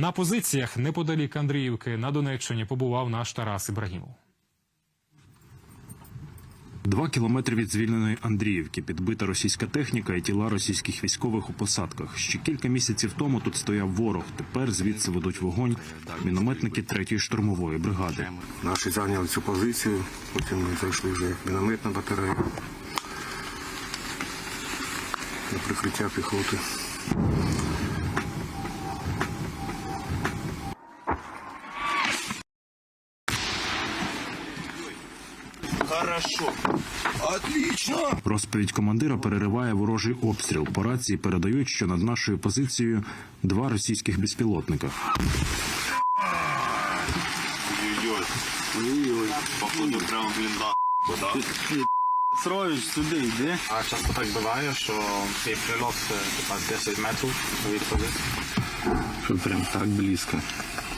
На позиціях неподалік Андріївки на Донеччині побував наш Тарас Ібрагімов. Два кілометри від звільненої Андріївки підбита російська техніка і тіла російських військових у посадках. Ще кілька місяців тому тут стояв ворог. Тепер звідси ведуть вогонь мінометники третьої штурмової бригади. Наші зайняли цю позицію, потім ми зайшли вже мінометна батарея на прикриття піхоти. Розповідь командира перериває ворожий обстріл. По рації передають, що над нашою позицією два російських безпілотника. Походу прямо бліндаж. Срович сюди йди. А часто так буває, що цей прильот е, типа 10 метрів від позиції. Прям так близко,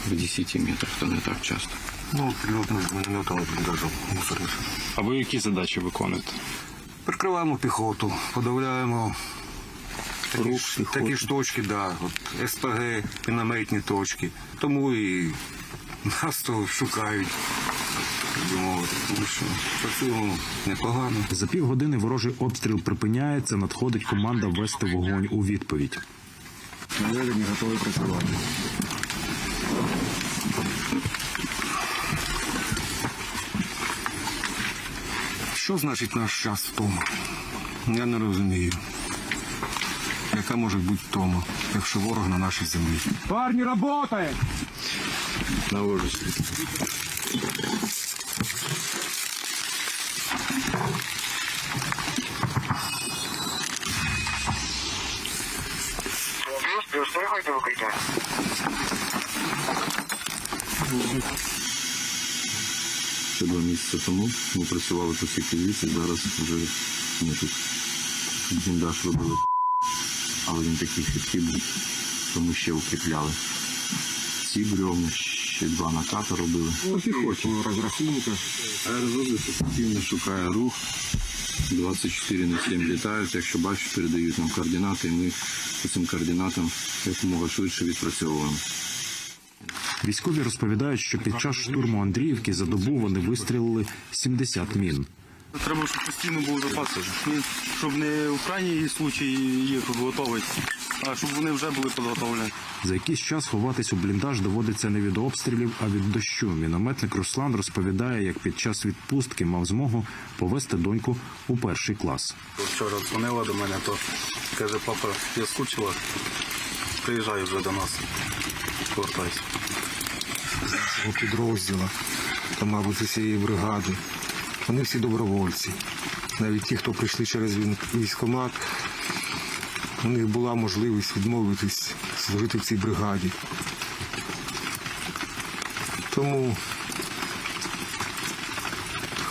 в 10 метрах, то не так часто. Ну, прильот ми з мінометом бліндажу мусорив. А ви які задачі виконуєте? Прикриваємо піхоту, подавляємо такі, Рух ж, такі ж точки, да, от СПГ, мінометні точки. Тому і нас то шукають, так би мовити, тому що працюємо непогано. За півгодини ворожий обстріл припиняється. Надходить команда вести вогонь у відповідь. Наведені готові працювати. Що значить наш час втома? Я не розумію. Яка може бути втома, якщо ворог на нашій землі? Парні, работаємо! Навожусь. Ще два місяці тому ми працювали по цій позиції, зараз вже ми тут бліндаж робили, але він такий хиткий був, тому ще укріпляли. Ці бревна, ще два наката робили. По піхоті. Розрахунка. Аеророзвиток активно шукає рух. 24 на 7 літають. Якщо бачать, передають нам координати, і ми по цим координатам якомога швидше відпрацьовуємо. Військові розповідають, що під час штурму Андріївки за добу вони вистрілили 70 мін. Треба, щоб постійно був запас. Ні, Щоб не в крайній случай їх готовить, а щоб вони вже були підготовлені. За якийсь час ховатись у бліндаж доводиться не від обстрілів, а від дощу. Мінометник Руслан розповідає, як під час відпустки мав змогу повести доньку у перший клас. Вчора дзвонила до мене, то каже, папа, я скучила, приїжджай вже до нас. Повертайся. Нашого підрозділу, та, мабуть, з усієї бригади. Вони всі добровольці. Навіть ті, хто прийшли через військкомат, у них була можливість відмовитись служити в цій бригаді. Тому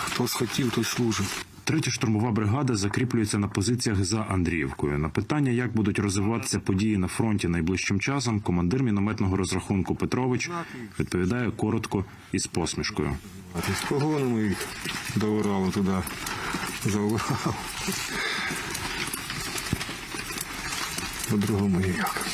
хто схотів, той служить. Третя штурмова бригада закріплюється на позиціях за Андріївкою. На питання, як будуть розвиватися події на фронті найближчим часом, командир мінометного розрахунку Петрович відповідає коротко і з посмішкою. З погонами їх доурали туди за Урал. По-другому ніяк.